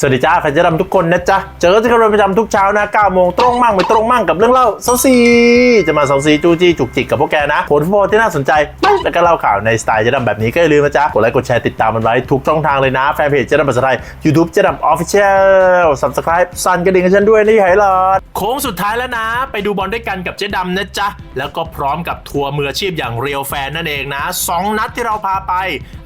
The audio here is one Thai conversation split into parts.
สวัสดีจ้าแฟนเจดำทุกคนนะจ๊ะ เจอกันเป็นประจำทุกเช้านะ9โมงตรงมั่งไม่ตรงมั่งกับเรื่องเล่าเซาซี จะมาเซาซีจูจี้จุกจิกกับพวกแกนะผลฟุตบอลที่น่าสนใจแล้วก็เล่าข่าวในสไตล์เจะดำแบบนี้ก็อย่าลืมนะจ๊ะ กดไลค์กดแชร์ติดตามมันไว้ทุกช่องทางเลยนะ แฟนเพจเจะดำภาษาไทย YouTube เจะดำออฟฟิเชียล Subscribe สั่นกระดิ่งให้ฉันด้วยนี่ไฮไลท์โค้งสุดท้ายแล้วนะ ไปดูบอลด้วยกันกับเจ๊ดำนะจ๊ะแล้วก็พร้อมกับทัวร์มืออาชีพอย่างเรียวแฟนนั่นเองนะสองนัดที่เราพาไป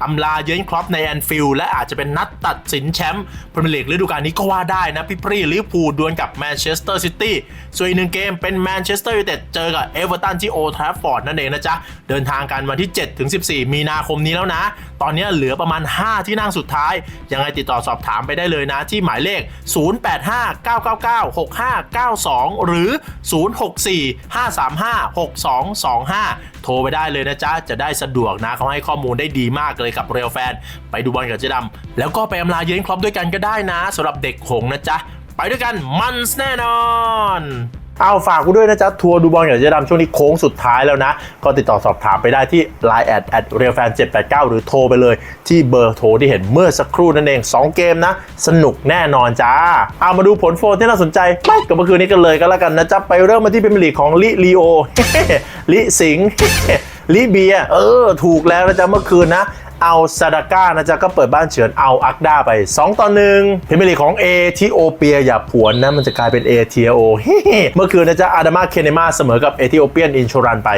อำลาเยือนครอปในแอนฟิลด์และอาจจะเป็นนัดตัดสินแชมป์พรีเมียร์ลีกฤดูกาลนี้ก็ว่าได้นะพี่ปรีลิเวอร์พูลดวลกับแมนเชสเตอร์ซิตี้ส่วนอีกหนึ่งเกมเป็นแมนเชสเตอร์ยูไนเต็ดเจอกับเอเวอร์ตันที่โอทราฟฟอร์ดนั่นเองนะจ๊ะ เดินทางกันวันที่ 7 ถึง 14 มีนาคมนี้แล้วนะ ตอนนี้เหลือประมาณ 5 ที่นั่งสุดท้าย ยังไงติดต่อสอบถามไปได้เลยนะ ที่หมายเลข 0859996592 หรือ 064-535-6225 โทรไปได้เลยนะจ๊ะ จะได้สะดวกนะเขาให้ข้อมูลได้ดีมากเลยกับเรียวแฟน ไปดูบอลกับเจ๊ดำแล้วก็ไปอำลาเยือนครอปด้วยกันก็ได้นะสำหรับเด็กหงนะจ๊ะ ไปด้วยกันมันแน่นอนเอาฝากกูด้วยนะจ๊ะ ทัวร์ดูบอลกับเจ๊ดำช่วงนี้โค้งสุดท้ายแล้วนะ ก็ติดต่อสอบถามไปได้ที่ Line แอดแอดเรียลแฟน789 หรือโทรไปเลยที่เบอร์โทรที่เห็นเมื่อสักครู่นั่นเอง 2 เกมนะ สนุกแน่นอนจ้า เอามาดูผลโฟนที่น่าสนใจไปกับเมื่อคืนนี้กันเลยก็แล้วกันนะจ๊ะ ไปเริ่มมาที่เป็นลีกของลิลีโอลิสิงลิเบีย เออ ถูกแล้วนะจ๊ะเมื่อคืนนะ เอาซาดาก้านะจ๊ะก็เปิดบ้านเฉือนเอาอักดาไป 2 ต่อหนึ่งพรีเมียร์ลีของเอธิโอเปียอย่าผวนนะมันจะกลายเป็นเอเทียโอเมื่อคืนนะจ๊ะอาดามาเคเนมาเสมอกับเอธิโอเปียนอินชรันไป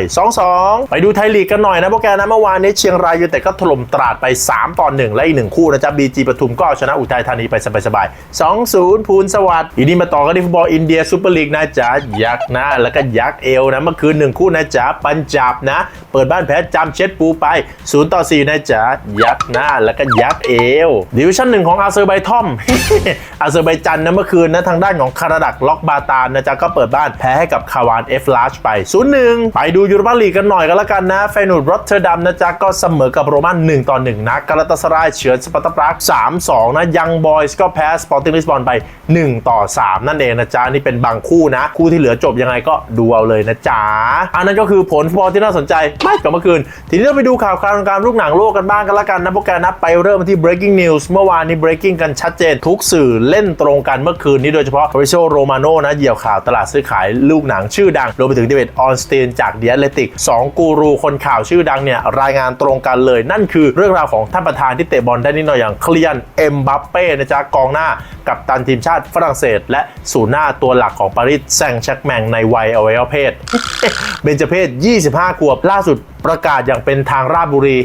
2-2 ไปดูไทยลีกกันหน่อยนะพวกแกนะเมื่อวานนี้เชียงรายยูเต็ดก็ถล่มตราดไป 3 ต่อ1และอีกหนึ่งคู่นะจ๊ะบีจีปทุมก็เอาชนะอุทัยธานีไปสบายๆ2-0ภูลสวัสดิ์อีนี้มาต่อกันที่ฟุตบอลอินเดียซูเปอร์ลีกนะจ๊ะยักษ์นะแล้วก็ยักษ์เอวนะเมื่อคืนหนึ่งคู่นะจ๊ะปัญจับนะ เปิดบ้านแพ้จำเช็ดปูไป0ต่อ4นะจ๊ะยักษ์นะแล้วก็ยักษ์เอวดิวิชั่นหนึ่งของอาเซอร์ไบทอมอาเซอร์ไบจันนะเมื่อคืนนะทางด้านของคาราดักล็อกบาตานนะจ๊ะก็เปิดบ้านแพ้ให้กับคาวานเอฟลาชไป0-1ไปดูยูโรปาลีกกันหน่อยกันแล้วกันนะเฟนูดรอตเทอร์ดัมนะจ๊ะก็เสมอกับโรมัน1ต่อ1นะกาลาตาสรายเฉือนสปาร์ตาปราก3-2นะยังบอยส์ก็แพ้สปอร์ติ้งลิสบอนไป 1 ต่อ 3 นั่นเองนะจ๊ะนี่เป็นบางคู่นะ คู่ที่เหลือจบยังไงก็ดูเอาเลยนะจ๊ะอันนั้นก็คือผลฟุตบอลที่น่าสนใจไม่กับเมื่อคืน ทีนี้เราไปดูข่าวคราวการลูกหนังโลกกันบ้างกันละกันนะพวกแกนะไปเริ่มที่ breaking news เมื่อวานนี้ breaking กันชัดเจนทุกสื่อเล่นตรงกันเมื่อคืนนี้โดยเฉพาะ f a b r i z i o Romano นะเหยี่ยวข่าวตลาดซื้อขายลูกหนังชื่อดังรวมไปถึงเดวิดออนสตีนจาก The Athletic สองกูรูคนข่าวชื่อดังเนี่ยรายงานตรงกันเลย นั่นคือเรื่องราวของท่านประธานที่เตะบอลได้นิดหน่อยอย่างเคลียนเอ็มบัปเป้นะจ๊ะกองหน้ากับตันทีมชาติฝรั่งเศส และศูนย์หน้าตัวหลักของปารีสแซงต์แชกแมงในวัยอวัยวะเพศเบญจเพศ 25 ขวบล่าสุดประกาศอย่างเป็นทางราชบุรี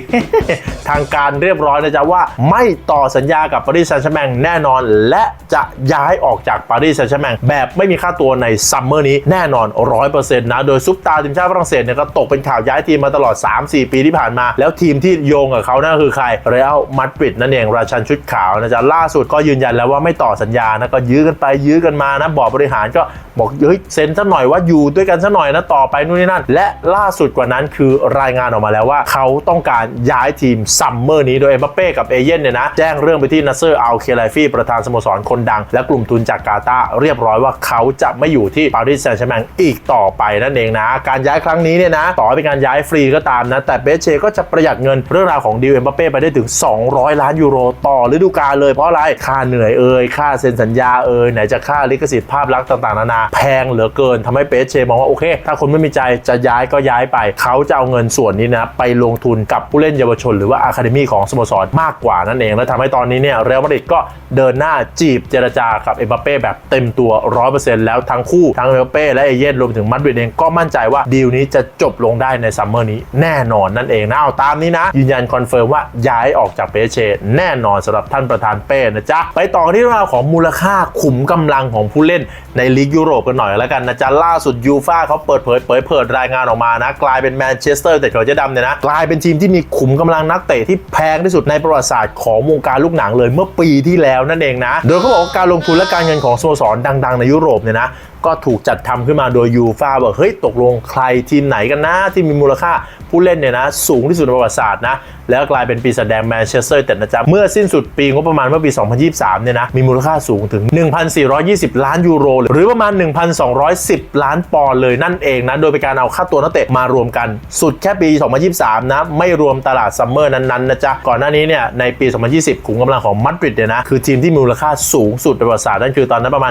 ทางการเรียบร้อยนะจ๊ะว่าไม่ต่อสัญญากับปารีสแซงต์แชกแมงแน่นอน และจะย้ายออกจากปารีสแซงต์แชกแมงแบบไม่มีค่าตัวในซัมเมอร์นี้แน่นอน100%นะ โดยซุปตาทีมชาติฝรั่งเศสเนี่ยก็ตกเป็นข่าวย้ายทีมมาตลอด 3-4 ปีที่ผ่านมา แล้วทีมที่โยงกับเขานั่นคือใครเรอัลมาดริดนั่นเองราชันชุดขาวนะจ๊ะล่าสุดก็ยืนยันแล้วว่าไม่ต่อสัญญานะก็ยื้อกันไปยื้อกันมานะบอร์ดบริหารก็บอกเฮ้ยเซ็นซะหน่อยว่าอยู่ด้วยกันซะหน่อยนะต่อไปนู่นนี่นั่น และล่าสุดกว่านั้นคือรายงานออกมาแล้วว่า เขาต้องการย้ายทีมซัมเมอร์นี้โดยเอ็มบัปเป้กับเอเย่นเนี่ยนะแจ้งเรื่องไปที่นัสเซอร์อัลเคไลฟี่ประธานสโมสรคนดัง และกลุ่มทุนจากกาตาเรียบร้อยว่าเขาจะไม่อยู่ที่ปารีสแซงต์แชร์แมงอีกต่อไปนั่นเองนะ การย้ายครั้งนี้เนี่ยนะ ต่อเป็นการย้ายฟรีก็ตามนะ แต่เบสเชก็จะประหยัดเงินเรื่องราวของดิวเอ็มบัปเป้ไปได้ถึง 200 ล้านยูโรต่อฤดูกาลเลยเพราะอะไรค่าเหนื่อยเอ่ยค่าเซ็นสัญญาเอ่ยไหนจะค่าลิขสิทธิ์ภาพลักษณ์ต่างๆนานาแพงเหลือเกินทำให้เปเชมองว่าโอเค ถ้าคนไม่มีใจจะย้ายก็ย้ายไป เขาจะเอาเงินส่วนนี้นะไปลงทุนกับผู้เล่นเยาวชนหรือว่าอะคาเดมี่ของสโมสรมากกว่านั่นเอง และทำให้ตอนนี้เนี่ยเรอัลมาดริดก็เดินหน้าจีบเจรจากับเอ็มบัปเป้แบบเต็มตัว 100%แล้วทั้งคู่ทั้งเอ็มบัปเป้และเอเย่นรวมถึงมัดริดเองก็มั่นใจว่าดีลนี้จะจบลงได้ในซัมเมอร์นี้แน่นอนนั่นเองนะเอาตามนี้นะ ยืนยันคอนเฟิร์มว่าย้ายออกจากเปเชแน่นอนสำหรับท่านประธานเป้นะจ๊ะไปต่อที่เรื่องราวของมูลค่าขุมกำลังของผู้เล่นในลีกยุโรปกันหน่อยแล้วกันนะจ๊ะล่าสุดยูฟ่าเขาเปิดเผยเผยเผยรายงานออกมานะ กลายเป็นแมนเชสเตอร์แต่เขาจะดำเนี่ยนะกลายเป็นทีมที่มีขุมกำลังนักเตะที่แพงที่สุดในประวัติศาสตร์ของวงการลูกหนังเลยเมื่อปีที่แล้วนั่นเองนะ โดยเขาบอกว่าการลงทุนและการเงินของสโมสรดัง ๆ ในยุโรปเนี่ยนะก็ถูกจัดทำขึ้นมาโดยยูฟาบอกเฮ้ยตกลงใครทีมไหนกันนะที่มีมูลค่าผู้เล่นเนี่ยนะ สูงที่สุดในประวัติศาสตร์นะ แล้วกลายเป็นปีศาจแดงแมนเชสเตอร์แต่นะจ๊ะเมื่อสิ้นสุดปีงบประมาณเมื่อปี 2023 เนี่ยนะ มีมูลค่าสูงถึง 1,420 ล้านยูโร หรือประมาณ 1,210 ล้านปอนด์เลยนั่นเองนะ โดยเป็นการเอาค่าตัวนักเตะมารวมกันสุดแค่ปี 2023 นะ ไม่รวมตลาดซัมเมอร์นั้นๆนะจ๊ะก่อนหน้านี้เนี่ยในปี 2020ขุมกำลังของมาดริดเนี่ยนะคือทีมที่มีมูลค่าสูงสุดในประวัติศาสตร์นั่นคือตอนนั้นประมาณ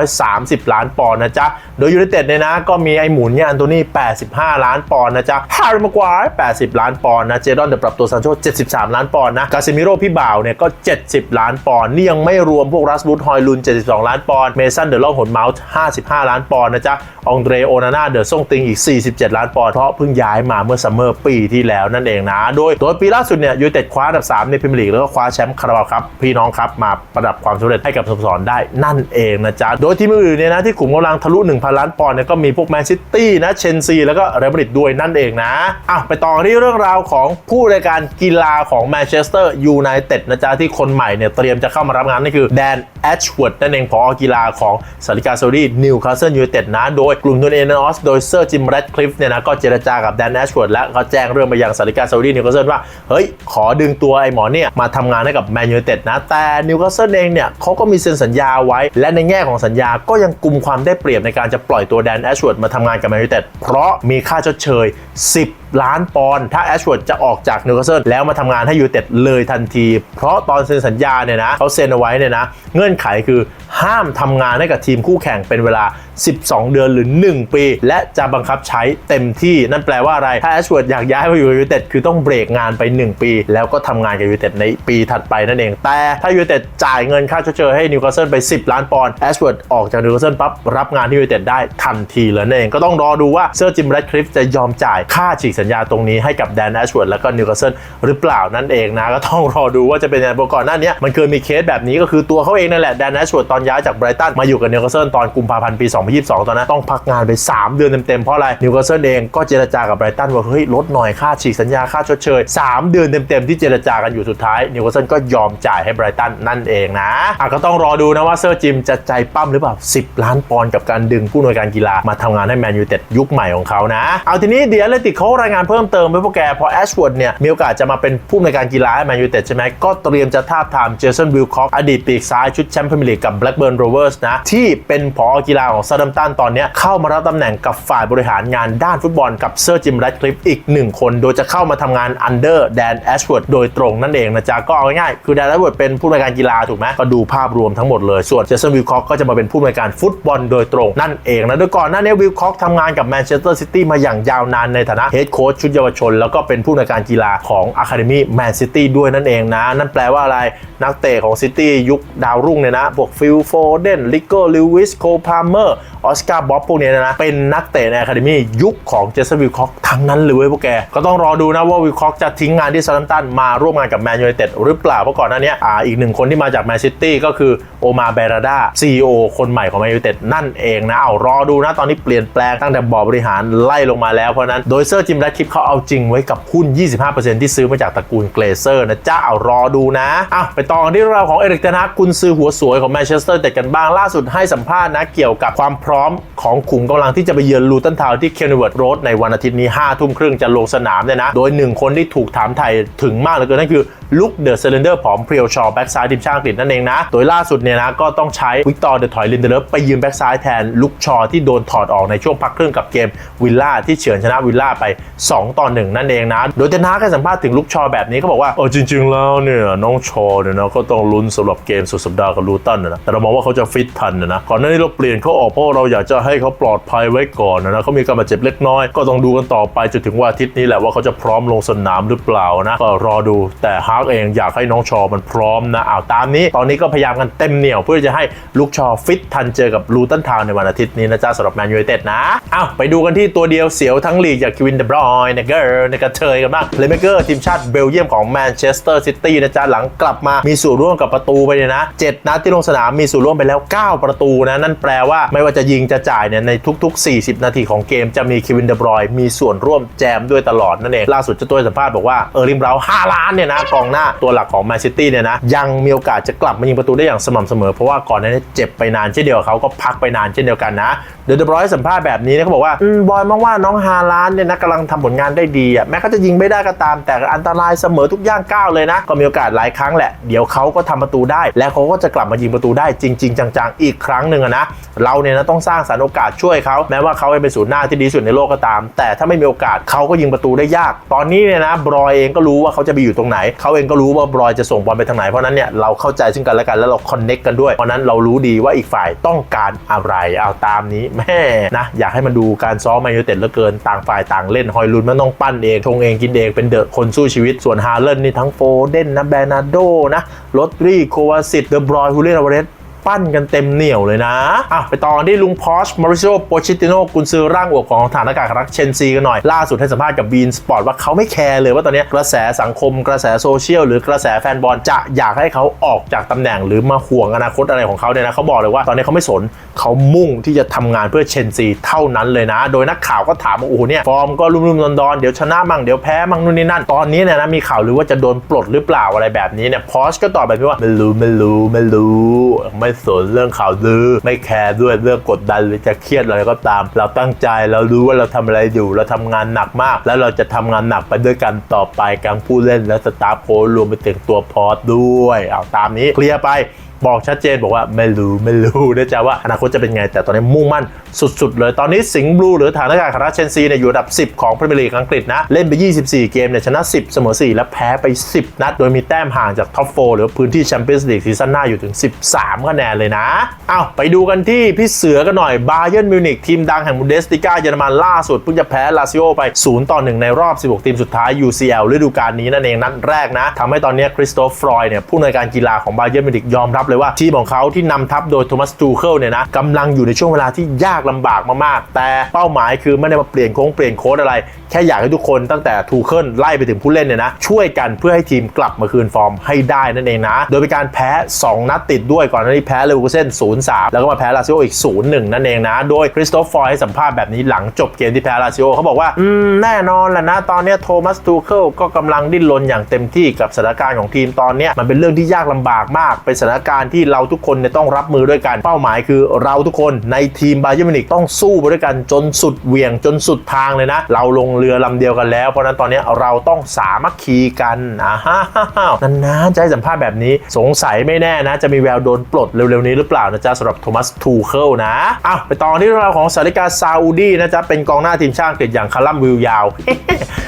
1,130 ล้านปอนด์นะจ๊ะ โดยยูไนเต็ดเนี่ยนะ ก็มีไอ้หมุนเนี่ยอันโตนี่ 85 ล้านปอนด์นะจ๊ะฮาร์รี่มากวาย80 ล้านปอนด์นะ เจดอนเดอะปรับตัวซานโช73 ล้านปอนด์นะ กาซิมิโร่พี่บ่าวเนี่ยก็ 70 ล้านปอนด์นี่ยังไม่รวมพวกรัสบูตฮอยลุน 72 ล้านปอนด์ เมสันเดอะล่องหนเมาส์55 ล้านปอนด์นะจ๊ะ องเดรโอนาน่าเดอะซ่งติงอีก 47 ล้านปอนด์ เพราะเพิ่งย้ายมาเมื่อซัมเมอร์ปีที่แล้วนั่นเองนะ โดยโดยปีล่าสุดเนี่ยยูไนเต็ดคว้าอันดับ 3 ในพรีเมียร์ลีกแล้วก็คว้าแชมป์คาราบาวครับพี่น้องครับมาประดับความสำเร็จให้กับสโมสรได้นั่นเองนะจ๊ะโดยทีมอื่นเนี่ยนะที่ขุมกำลังทะลุ 1,000 ล้านปอนด์เนี่ยก็มีพวกแมนซิตี้นะเชนซีแล้วก็เรอัลมาดริดด้วยนั่นเองนะอะไปต่อที่เรื่องราวของผู้รายการกีฬาของแมนเชสเตอร์ยูไนเต็ดนะจ๊ะที่คนใหม่เนี่ยเตรียมจะเข้ามารับงานนี่คือแดนแอชวิร์ดนั่นเองพอกีฬาของสาริกาโซดีนิวคาสเซิลยูไนเต็ดนะ โดยกลุ่มทุนเอนอสโดยเซอร์จิมแรดคลิฟเนี่ยนะก็เจรจากับแดนแอชวิร์ดและเขาแจ้งเรื่องไปยังสาริกาโซดีนิวคาสเซิลว่าเฮ้ยขอดึงตัวไอ้หมอเนี่ยมาทำงานให้กับแมนยูไนเต็ดนะแต่นิวคาสเซิลเองเนี่ยเขาก็มีเซ็นสัญญาไว้ และในแง่ของสัญญาก็ยังกุมความได้เปรียบในการจะปล่อยตัวแดนแอชเวิร์ดมาทำงานกับแมนยูเต็ดเพราะมีค่าชดเชย 10 ล้านปอนด์ถ้าแอชเวิร์ดจะออกจากนิวคาสเซิลแล้วมาทำงานให้ยูเต็ดเลยทันที เพราะตอนเซ็นสัญญาเนี่ยนะเขาเซ็นเอาไว้เนี่ยนะ เงื่อนไขคือห้ามทำงานให้กับทีมคู่แข่งเป็นเวลา 12 เดือนหรือ 1 ปี และจะบังคับใช้เต็มที่นั่นแปลว่าอะไร ถ้าแอชเวิร์ดอยากย้ายมาอยู่ยูเต็ดคือต้องเบรกงานไป 1 ปี แล้วก็ทำงานกับยูเต็ดในปีถัดไปนั่นเอง แต่ถ้ายูเต็ดจ่ายเงินค่าชดเชยให้นิวคาสเซิลไป 10 ล้านปอนด์แอชเวิร์ดออกจากนิวคาสเซิลปั๊บรับงานที่ยูเต็ดได้ทันทีเลยนั่นเองก็ต้องรอดูว่าเซอร์จิมแรดคลิฟจะยอมจ่ายค่าฉีกสัญญาตรงนี้ให้กับแดนแอชเวิร์ดแล้วก็นิวคาสเซิลหรือเปล่านั่นเองนะ ก็ต้องรอดูว่าจะเป็นยังไงเพราะก่อนหน้านี้มันเคยมีเคสแบบนี้ก็คือตัวเขาเองนั่นแหละแดนแอชเวิร์ดตอนย้ายจากไบรตันมาอยู่กับนิวคาสเซิลตอนกุมภาพันธ์ปี 2022 ตอนนั้นต้องพักงานไป 3 เดือนเต็มๆเพราะอะไรนิวคาสเซิลเองก็เจรจากับไบรตันว่าเฮ้ยลดหน่อยค่าฉีกสัญญาค่าชดเชย3 เดือนเต็มๆที่เจรจากันอยู่สุดท้ายนิวคาสเซิลก็ยอมจ่ายให้ไบรตันนั่นเองนะอะก็ต้องรอดูนะว่าเซอร์จิมจะใจปั้มหรือเปล่า 10 ล้านปอนด์กับการดึงผู้นวยการกีฬามาทำงานให้แมนยูเต็ดยุคใหม่ของเขานะเอาทีนี้เดียเลติกเขารายงานเพิ่มเติมไปพวกแกพอแอชวอร์ดเนี่ยมีโอกาสจะมาเป็นผู้อำนการกีฬาให้แมนยูเต็ดใช่ไหมก็เตรียมจะทาบทามเจสันวิลคอกอดีตปีกซ้ายชุดแชมป์พรีเมียร์ลีกกับแบล็กเบิร์นโรเวอร์สนะที่เป็นผอกีฬาของซาดัมตันตอนนี้เข้ามารับตำแหน่งกับฝ่ายบริหารงานด้านฟุตบอลกับเซอร์จิมแรดคลิฟอีกหนึ่งคน โดยจะเข้ามาทำงานอันเดอร์แดนแอชวิร์ดโดยตรงนั่นเองนะจ๊ะก็เอาง่ายๆคือแดนแอชวิร์ดเป็นผู้อำนการกีฬาถูกไหมก็ดูภาพรวมทั้งหมดเลยส่วนเจสันวิลคอกก็จะมาเป็นผู้อำนการฟุตบอลโดยตรงนั่นเองนะโดยก่อนหน้านี้วิลคอกทำงานกับแมนเชสเตอร์ซิตี้มาอย่างยาวนานในฐานะเฮดโค้ชชุดเยาวชน แล้วก็เป็นผู้อำนการกีฬาของอะคาเดมี่แมนซิตี้ด้วยนั่นเองนะ นั่นแปลว่าอะไรนักเตะของซิตี้ยุคดาวรุ่งเนี่ยนะพวกฟิลโฟเดนลิโก้ลิวิสโคพาเมอร์ออสการ์บ๊อบพวกนี้นะเป็นนักเตะในอะคาเดมี่ยุคของเจสันวิลคอกทั้งนั้นเลยเว้ยพวกแก ก็ต้องรอดูนะว่าวิลคอกจะทิ้งงานที่ซาร์ตันตันมาร่วมงานกับแมนยูไนเต็ดหรือเปล่าเพราะก่อนหน้านี้อ่าอีกหนึ่งคนที่มาจากแมนซิตี้ก็คือโอมาเบราดาซีอคนใหม่ของแมนยูไนเต็ดนั่นเองนะเอารอดูนะตอนนี้เปลี่ยนแปลงตั้งแต่บอร์ดบริหารไล่ลงมาแล้วเพราะนั้นโดยเซอร์จิมและคลิปเขาเอาจริงไว้กับหุ้น 25%ที่ซื้อมาจากตระกูลเกรเซอร์นะจ้าเอารอดูนะอะไปต่อกันที่เราวของเอริกเทนฮากกุนซื้อหัวสวยของแมนเชสเตอร์แต่กันบ้างล่าสุดให้สัมภาษณ์นะเกี่ยวกับความพร้อมของขุมกำลังที่จะไปเยือนลูตันทาวที่เคนเวิร์ดโรดในวันอาทิตย์นี้5ทุ่มครึ่งจะลงสนามเนี่ยนะ โดยหนึ่งคนที่ถูกถามไทยถึงมากเหลือเกินนั่นคือ ลุคเดอะเซเลนเดอร์ผอมเพรียวชอแบ็กซ้ายทีมชาติอังกฤษนั่นเองนะ โดยล่าสุดเนี่ยนะก็ต้องใช้วิกตอร์เดอะถอยลินเดเลฟไปยืมแบ็กซ้ายแทนลุคชอที่โดนถอดออกในช่วงพักครึ่งกับเกมวิลล่าที่เฉือนชนะวิลล่าไป 2 ต่อ 1 นั่นเองนะ โดยเทนฮากให้สัมภาษณ์ถึงลุคชอแบบนี้ก็บอกว่าเออจริง ๆ แล้วเนี่ยน้องชอเนี่ยนะก็ต้องลุ้นสำหรับเกมสุดสัปดาห์กับลูตันนะแต่เรามองว่าเขาจะฟิตทันนะนะก่อนหน้านี้เราเปลี่ยนเขาออกเพราะเราอยากจะให้เขาปลอดภัยไว้ก่อนนะเขามีการบาดเจ็บเล็กน้อย ก็ต้องดูกันต่อไปจนถึงวันอาทิตย์นี้แหละว่าเขาจะพร้อมลงสนามหรือเปล่านะก็รอดูแต่ฮากเองอยากให้น้องชอมันพร้อมนะอ้าวตามนี้ ตอนนี้ก็พยายามกันเต็มเหนียว เพื่อจะให้ลูกชอฟิตทันเจอกับลูตันทาวในวันอาทิตย์นี้นะจ๊ะสำหรับแมนยูไนเต็ดนะอ้าวไปดูกันที่ตัวเดียวเสียวทั้งลีกจากคิวินเดบรอยน์นะเกอร์ในกระเทยกันบ้างเลเมเกอร์ทีมชาติเบลเยียมของแมนเชสเตอร์ซิตี้นะจ๊ะหลังกลับมามีส่วนร่วมกับประตูไปเนี่ยนะเจ็ดนัดที่ลงสนามมีส่วนร่วมไปแล้ว 9 ประตูนะนั่นแปลว่าไม่ว่าจะยิงจะจ่ายเนี่ยในทุก ๆ 40 นาทีของเกมจะมีคิวินเดบรอยน์มีส่วนร่วมแจมด้วยตลอดนั่นเองล่าสุดเจ้าตัวสัมภาษณ์บอกว่าเออริมเรา5ล้านเนี่ยนะกององหน้าตัวหลักของแมนซิตี้เนี่ยนะยังมีโอกาสจะกลับมายิงประตูได้อย่างสม่ำเสมอ เพราะว่าก่อนหน้านี้เจ็บไปนานเช่นเดียวเขาก็พักไปนานเช่นเดียวกันนะเดอะบรอยสัมภาษณ์แบบนี้นะเขาบอกว่าอบอยมองว่าน้องฮาลานเนี่ยนะกำลังทำผลงานได้ดีอะแม้เขาจะยิงไม่ได้ก็ตาม แต่อันตรายเสมอทุกย่างก้าวเลยนะ ก็มีโอกาสหลายครั้งแหละ เดี๋ยวเขาก็ทำประตูได้ และเขาก็จะกลับมายิงประตูได้จริง ๆ จังๆ อีกครั้งหนึ่งนะเราเนี่ยนะต้องสร้างสรรค์โอกาสช่วยเขาแม้ว่าเขาจะเป็นศูนย์หน้าที่ดีสุดในโลกก็ตาม แต่ถ้าไม่มีโอกาสเขาก็ยิงประตูได้ยาก ตอนนี้เนี่ยนะบรอยเองก็รู้ว่าเขาจะไปอยู่ตรงไหนเขาเองก็รู้ว่าบรอยจะส่งบอลไปทางไหน เพราะนั้นเนี่ยเราเข้าใจซึ่งกันและกันแล้วเราคอนเน็กกันด้วย เพราะนั้นเรารู้ดีว่าอีกฝ่ายต้องการอะไรเอาตามนี้แม่นะอยากให้มันดูการซ้อมแมนยูเต็ดเหลือเกินต่างฝ่ายต่างเล่น ฮอยลุนมันต้องปั้นเองชงเองกินเองเป็นเดอะคนสู้ชีวิตส่วนฮาเลนนี่ทั้งโฟเดนนะแบรนาโดนะโรดรีโควาสิตเดอะบรอยฮูเลียนอเวเรส ปั้นกันเต็มเหนียวเลยนะอะไปต่อที่ลุงพอชมาริโอโปชิติโนกุนซือร่างอวบของฐานอากาศรักเชนซีกันหน่อย ล่าสุดให้สัมภาษณ์กับบีนสปอร์ตว่าเขาไม่แคร์เลยว่าตอนนี้กระแสสังคมกระแสโซเชียลหรือกระแสแฟนบอลจะอยากให้เขาออกจากตำแหน่งหรือมาห่วงอนาคตอะไรของเขาเนี่ยนะเขาบอกเลยว่าตอนนี้เขาไม่สนเขามุ่งที่จะทำงานเพื่อเชนซีเท่านั้นเลยนะ โดยนักข่าวก็ถามว่าโอ้โหเนี่ยฟอร์มก็รุ่มๆดอนๆเดี๋ยวชนะมั่งเดี๋ยวแพ้มั่งนู่นนี่นั่นตอนนี้เนี่ยนะมีข่าวหรือว่าจะโดนปลดหรือเปล่าอะไรแบบนี้เนี่ยพอชก็ตอบแบบนี้ว่าไม่รู้ไม่รู้ไม่รู้ไไม่สนเรื่องข่าวลือ ไม่แคร์ด้วยเรื่องกดดันหรือจะเครียดอะไรก็ตาม เราตั้งใจเรารู้ว่าเราทำอะไรอยู่เราทำงานหนักมาก แล้วเราจะทำงานหนักไปด้วยกันต่อไปกางผู้เล่นและสตาฟโค้ชรวมไปถึงตัวพอร์ตด้วยเอาตามนี้เคลียร์ไป บอกชัดเจนบอกว่าไม่รู้ไม่รู้นะจ๊ะว่าอนาคตจะเป็นไง แต่ตอนนี้มุ่งมั่นสุดๆ เลยตอนนี้สิงห์บลูหรือฐานอากาศคาราเชนซีเนี่ยอยู่อันดับ 10 ของพรีเมียร์ลีกอังกฤษนะ เล่นไป 24 เกมเนี่ยชนะ 10 เสมอ 4 และแพ้ไป 10 นัด โดยมีแต้มห่างจากท็อป 4 หรือพื้นที่แชมเปี้ยนส์ลีกซีซั่นหน้าอยู่ถึง 13คะแนนเลยนะเอาไปดูกันที่พี่เสือกันหน่อยบาเยิร์นมิวนิกทีมดังแห่งบุนเดสติก้าเยอรมันล่าสุดเพิ่งจะแพ้ลาซิโอไป 0 ต่อ 1 ในรอบ 16 ทีมสุดท้าย UCL ฤดูกาลนี้นั่นเองนัดแรกนะทำให้ตอนนี้คริสโตฟฟรอยเนี่ยผู้อำนวยการกีฬาของบาเยิร์นมิวนิกยอมรับเลยว่าทีมของเขาที่นำทัพโดยโทมัสทูเคิลเนี่ยนะกำลังอยู่ในช่วงเวลาที่ยากลำบากมากๆ แต่เป้าหมายคือไม่ได้มาเปลี่ยนโค้งเปลี่ยนโค้ดอะไร แค่อยากให้ทุกคนตั้งแต่ทูเคิลไล่ไปถึงผู้เล่นเนี่ยนะช่วยกันเพื่อให้ทีมกลับมาคืนฟอร์มให้ได้นั่นเองนะ โดยเป็นการแพ้ 2 นัดติดด้วยก่อนหน้านี้แพ้เลเวอร์คูเซ่น0-3 แล้วก็มาแพ้ลาซิโออีก 0-1 นั่นเองนะ โดยคริสโตฟฟอยให้สัมภาษณ์แบบนี้หลังจบเกมที่แพ้ลาซิโอเขาบอกว่าอืมแน่นอนแหละนะ ตอนเนี้ยโทมัสทูเคิลก็กำลังดิ้นรนอย่างเต็มที่กับสถานการณ์ของทีมตอนนี้มันเป็นเรื่องที่ยากลำบากมากเป็นสถานการณ์ที่เราทุกคนเนี่ยต้องรับมือด้วยกัน เป้าหมายคือเราทุกคนในทีมบาเยอร์มินิกต้องสู้ไปด้วยกันจนสุดเหวี่ยงจนสุดทางเลยนะ เราลงเรือลำเดียวกันแล้ว เพราะนั้นตอนนี้เราต้องสามัคคีกันอ่าฮ่าฮ่านานๆจะให้สัมภาษณ์แบบนี้สงสัยไม่แน่นะ จะมีแววโดนปลดเร็วๆนี้หรือเปล่านะจ๊ะสำหรับโทมัสทูเคิลนะอ้าวไปต่อที่เรื่องราวของสาริกาซาอุดีนะจ๊ะเป็นกองหน้าทีมชาติอังกฤษอย่างคาร์ลัมวิลยาว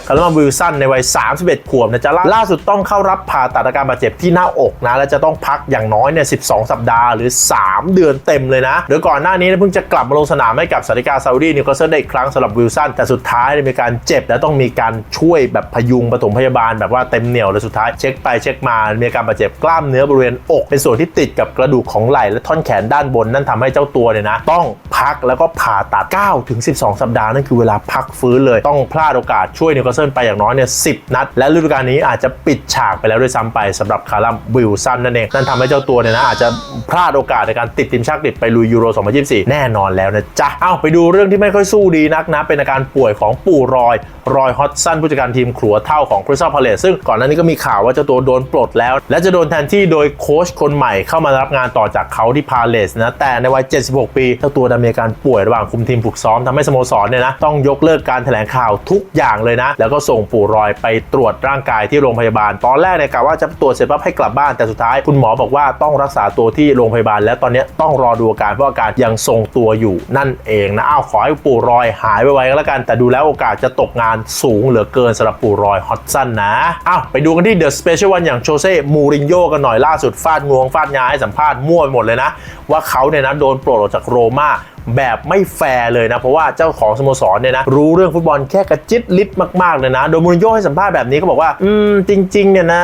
คาร์ลัมวิลสันในวัย 31 ขวบนะจ๊ะล่าล่าสุดต้องเข้ารับผ่าตัดอาการบาดเจ็บที่หน้าอกนะและจะต้องพักอย่างน้อยเนี่ย 12 สัปดาห์หรือ 3 เดือนเต็มเลยนะโดยก่อนหน้านี้เพิ่งจะกลับมาลงสนามให้กับสาริกาซาอุดีนิวคาสเซิลได้อีกครั้งสำหรับวิลสันแต่สุดท้ายเนี่ยมีการเจ็บและต้องมีการช่วยแบบพยุงปฐมพยาบาลแบบว่าเต็มเหนียวเลยสุดท้ายเช็คไปเช็คมา มีการบาดเจ็บกล้ามเนื้อบริเวณอก เป็นส่วนที่ติดกับกระดูกของไหล่และท่อนแขนด้านบนนั่นทำให้เจ้าตัวเนี่ยนะ ต้องพักแล้วก็ผ่าตัด9ถึง12 สัปดาห์นั่นคือเวลาพักฟื้นเลย ต้องพลาดโอกาสช่วยนิวคาสเซิลไปอย่างน้อยเนี่ย10นัด และฤดูกาลนี้อาจจะปิดฉากไปแล้วด้วยซ้ำไปสำหรับคารัมวิลสันนั่นเองนั่นทำให้เจ้าตัวเนี่ยนะอาจจะพลาดโอกาสในการติดทีมชาติอังกไปลุยยูโร 2024 แน่นอนแล้วนะจ๊ะ เอาไปดูเรื่องที่ไม่ค่อยสู้ดีนักนะ เป็นอาการป่วยของปู่รอย รอยฮอตสันผู้จัดการทีมขัวเท่าของคริสตัลพาเลสซึ่งก่อนหน้านี้ก็มีข่าวว่าเจ้าตัวโดนปลดแล้ว และจะโดนแทนที่โดยโค้ชคนใหม่เข้ามารับงานต่อจากเขาที่พาเลสนะแต่ในวัย 76 ปีเจ้าตัวดำเนินการป่วยระหว่างคุมทีมฝึกซ้อมทำให้สโมสรเนี่ยนะต้องยกเลิกการแถลงข่าวทุกอย่างเลยนะ แล้วก็ส่งปู่รอยไปตรวจร่างกายที่โรงพยาบาล ตอนแรกเนี่ยกะว่าจะตรวจเสร็จปั๊บให้กลับบ้านแต่สุดท้ายคุณหมอบอกว่าต้องรักษาตัวที่โรงพยาบาล แล้วตอนนี้ต้องรอดูอาการเพราะอาการยังทรงตัวอยู่นั่นเองนะอ้าวขอให้ปู่รอยหายไวๆก็แล้วกันแต่ดูแล้วโอกาสจะตกงานสูงเหลือเกินสำหรับปู่รอยฮอตสันนะอ้าวไปดูกันที่เดอะสเปเชียลวันอย่างโชเซ่มูรินโญ่กันหน่อยล่าสุดฟาดงวงฟาดงาให้สัมภาษณ์มั่วไปหมดเลยนะ ว่าเขาเนี่ยนะโดนปลดออกจากโรม่าแบบไม่แฟร์เลยนะ เพราะว่าเจ้าของสโมสรเนี่ยนะ รู้เรื่องฟุตบอลแค่กระจิตลิดมาก ๆ เลยนะ โดยมูรินโญ่ให้สัมภาษณ์แบบนี้ก็บอกว่า อืม จริง ๆ เนี่ยนะ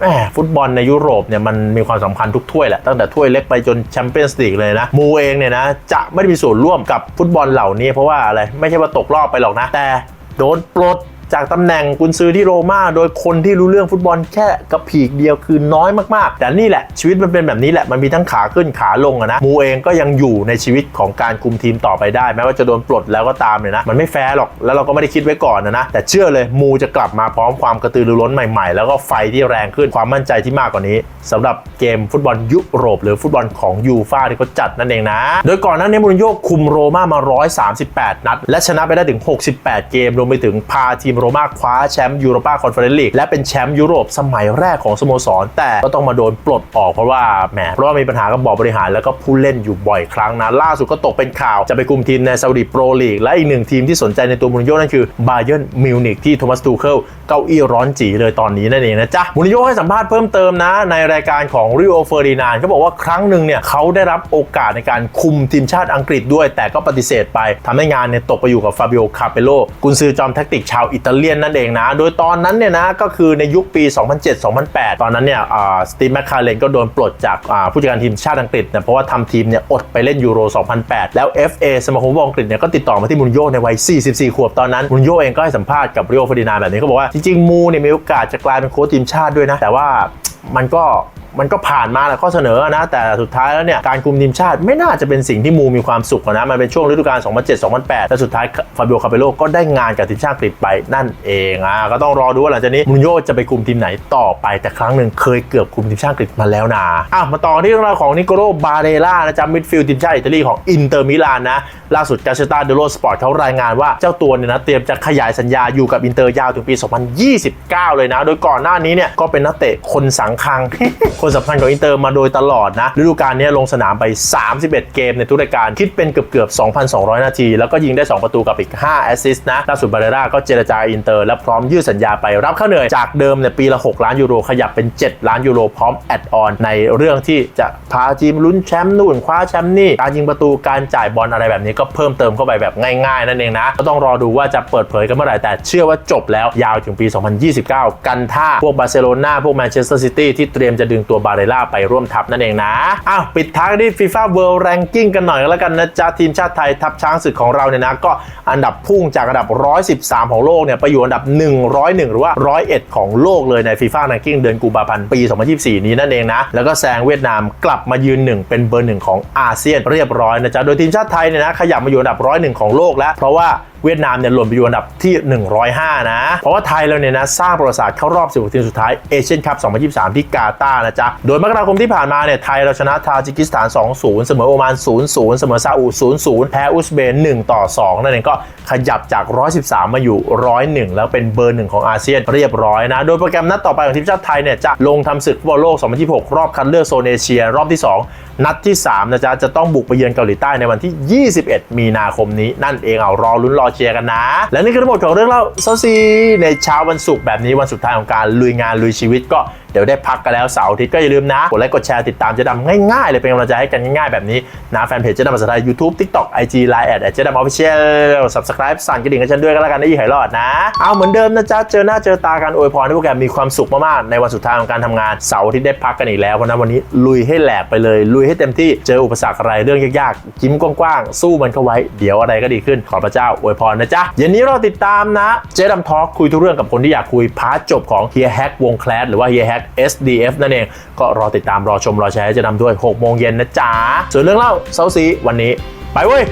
แหมฟุตบอลในยุโรปเนี่ย มันมีความสำคัญทุกถ้วยแหละ ตั้งแต่ถ้วยเล็กไปจนแชมเปี้ยนส์ลีกเลยนะ มูเองเนี่ยนะ จะไม่ได้มีส่วนร่วมกับฟุตบอลเหล่านี้เพราะว่าอะไรไม่ใช่ว่าตกรอบไปหรอกนะแต่ โดนปลด จากตำแหน่งกุนซือที่โรม่าโดยคนที่รู้เรื่องฟุตบอลแค่กระผีกเดียวคือน้อยมากๆ แต่นี่แหละชีวิตมันเป็นแบบนี้แหละมันมีทั้งขาขึ้นขาลงอะนะมูเองก็ยังอยู่ในชีวิตของการคุมทีมต่อไปได้แม้ว่าจะโดนปลดแล้วก็ตามเนี่ยนะมันไม่แฟร์หรอกแล้วเราก็ไม่ได้คิดไว้ก่อนนะนะแต่เชื่อเลยมูจะกลับมาพร้อมความกระตือรือร้นใหม่ๆ แล้วก็ไฟที่แรงขึ้นความมั่นใจที่มากกว่านี้สำหรับเกมฟุตบอลยุโรป หรือฟุตบอลของยูฟ่าที่เขาจัดนั่นเองนะ โดยก่อนหน้านี้มูรินโญ่คุมโรม่ามา 138 นัด และชนะไปได้ถึง 68 เกมรวมไปถึงพาทีมโรมาคว้าแชมป์ยูโรปาคอนเฟอเรนซ์ลีกและเป็นแชมป์ยุโรปสมัยแรกของสโมสร แต่ก็ต้องมาโดนปลดออกเพราะว่าแหมเพราะว่ามีปัญหากับบอร์ดบริหารแล้วก็ผู้เล่นอยู่บ่อยครั้งนะล่าสุดก็ตกเป็นข่าวจะไปคุมทีมในซาอุดิโปรลีกและอีกหนึ่งทีมที่สนใจในตัวมูรินโญ่นั่นคือบาเยิร์นมิวนิกที่โทมัสตูเคิลเก้าอี้ร้อนจีเลยตอนนี้นั่นเองนะจ๊ะมูรินโญ่ให้สัมภาษณ์เพิ่มเติมนะ ในรายการของริโอเฟอร์ดินานเขาบอกว่าครั้งหนึ่งเนี่ยเขาได้รับโอกาสในการคุมทีมชาติอังกฤษด้วย แต่ก็ปฏิเสธไปทำให้งานเนี่ยตกไปอยู่กับฟาบิโอคาเปโลกุนซือจอมแท็กติกชาวอิเลียนนั่นเองนะ โดยตอนนั้นเนี่ยนะก็คือในยุคปี 2007-2008 ตอนนั้นเนี่ยสตีฟแมคคาเลนก็โดนปลดจากอ่าผู้จัดการทีมชาติอังกฤษเนี่ยเพราะว่าทำทีมเนี่ยอดไปเล่นยูโร 2008 แล้ว FA สมาคมฟุตบอลอังกฤษเนี่ยก็ติดต่อมาที่มูรินโญ่ในวัย 44 ขวบตอนนั้นมูรินโญ่เองก็ให้สัมภาษณ์กับริโอฟอร์ดินาแบบนี้เขาบอกว่าจริงๆมูเนี่ยมีโอกาสจะกลายเป็นโค้ชทีมชาติด้วยนะแต่ว่ามันก็ มันก็ผ่านมาแหละข้อเสนอนะ แต่สุดท้ายแล้วเนี่ยการคุมทีมชาติไม่น่าจะเป็นสิ่งที่มูมีความสุขนะ มันเป็นช่วงฤดูกาล 2007-2008 และสุดท้ายฟาบิโอคาเปโลก็ได้งานกับทีมชาติอังกฤษไปนั่นเองอะก็ต้องรอดูว่าหลังจากนี้มูนโญ่จะไปคุมทีมไหนต่อไปแต่ครั้งหนึ่งเคยเกือบคุมทีมชาติอังกฤษมาแล้วนะอ้ามาต่อที่เรื่องราวของนิโคโลบาเรล่านะจ๊ะมิดฟิลด์ทีมชาติอิตาลีของอินเตอร์มิลานนะล่าสุดกาเชตาเดโลสปอร์ตเขารายงานว่าเจ้าตัวเนี่ยนะเตรียมจะขยายสัญญาอยู่กับอินเตอร์ยาวถึงปี 2029 เลยนะ โดยก่อนหน้านี้เนี่ยก็เป็นนักเตะคนสังคังคนสำคัญของอินเตอร์มาโดยตลอดนะฤดูกาลนี้ลงสนามไป 31 เกมในทุกรายการคิดเป็นเกือบเกือบ 2,200 นาที แล้วก็ยิงได้ 2 ประตูกับอีก 5 แอสซิสต์นะล่าสุดบาเรราก็เจรจาอินเตอร์และพร้อมยืดสัญญาไปรับค่าเหนื่อยจากเดิมเนี่ยปีละ 6 ล้านยูโรขยับเป็น 7 ล้านยูโรพร้อมแอดออนในเรื่องที่จะพาทีมลุ้นแชมป์นู่นคว้าแชมป์นี่การยิงประตูการจ่ายบอลอะไรแบบนี้ก็เพิ่มเติมเข้าไปแบบง่ายๆนั่นเองนะก็ต้องรอดูว่าจะเปิดเผยกันเมื่อไหร่แต่เชื่อว่าจบแล้วยาวถึงปี 2029 กันท่าพวกบาร์เซโลนาพวกแมนเชสเตอร์ซิตี้ที่เตรียมจะดึงตัวบาเรล่าไปร่วมทัพนั่นเองนะอ้าวปิดท้ายที่ FIFA World Ranking กันหน่อยแล้วกันนะจ๊ะทีมชาติไทยทัพช้างศึกของเราเนี่ยนะก็อันดับพุ่งจากอันดับ 113 ของโลกเนี่ยไปอยู่อันดับ 101 หรือว่า 101 ของโลกเลยใน FIFA Ranking เดือนกุมภาพันธ์ปี 2024 นี้นั่นเองนะแล้วก็แซงเวียดนามกลับมายืนหนึ่งเป็นเบอร์หนึ่งของอาเซียนเรียบร้อยนะจ๊ะโดยทีมชาติไทยเนี่ยนะขยับมาอยู่อันดับ 101 ของโลกแล้วเพราะว่า เวียดนามเนี่ยหล่นไปอยู่อันดับที่ 105 นะ เพราะว่าไทยเราเนี่ยนะสร้างประวัติศาสตร์เข้ารอบ 16 ทีมสุดท้ายเอเชียนคัพ 2023 ที่กาตาร์นะจ๊ะ โดยมกราคมที่ผ่านมาเนี่ยไทยเราชนะทาจิกิสถาน 2-0 เสมอโอมาน 0-0 เสมอซาอุ 0-0 แพ้อุซเบย์1ต่อ2นั่นเองก็ขยับจาก 113 มาอยู่ 101 แล้วเป็นเบอร์หนึ่งของอาเซียนเรียบร้อยนะ โดยโปรแกรมนัดต่อไปของทีมชาติไทยเนี่ยจะลงทำศึกฟุตบอลโลก 2026 รอบคัดเลือกโซนเอเชียรอบที่ 2นัดที่3นะจ๊ะจะต้องบุกไปเยือนเกาหลีใต้ในวันที่ 21 มีนาคมนี้นั่นเองเอารอลุ้นรอเชียร์กันนะ และนี่คือทั้งหมดของเรื่องเล่าเซาซีในเช้าวันศุกร์แบบนี้วันสุดท้ายของการลุยงานลุยชีวิตก็ เดี๋ยวได้พักกันแล้วเสาร์อาทิตย์ก็อย่าลืมนะ กดไลค์กดแชร์ติดตามเจ๊ดำง่ายๆเลยเป็นกำลังใจให้กันง่ายๆแบบนี้นะแฟนเพจเจ๊ดำภาษาไทย YouTube TikTok IG Line แอดเจ๊ดำออฟฟิเชียล Subscribe สั่นกระดิ่งกันฉันด้วยก็แล้วกันนะยี่ไหรอดนะ เอาเหมือนเดิมนะจ๊ะเจอหน้าเจอตากันอวยพรให้พวกแกมีความสุขมากๆในวันสุดท้ายของการทำงานเสาร์อาที่ได้พักกันอีกแล้วเพราะนั้นวันนี้ลุยให้แหลกไปเลย ลุยให้เต็มที่เจออุปสรรคอะไรเรื่องยากๆยิ้มกว้างๆสู้มันเข้าไว้เดี๋ยวอะไรก็ดีขึ้นขอพระเจ้าอวยพรนะจ๊ะเย็นนี้รอติดตามนะ เจ๊ดำทอล์กคุยทุกเรื่องกับคนที่อยากคุยพาร์ทจบของเฮียแฮกวงแคลสหรือว่าเฮียแฮก SDF นั่นเอง ก็รอติดตามรอชมรอแชร์จะนำด้วย6โมงเย็นนะจ๊ะส่วนเรื่องเล่าเซาซีวันนี้ ไปเว้ย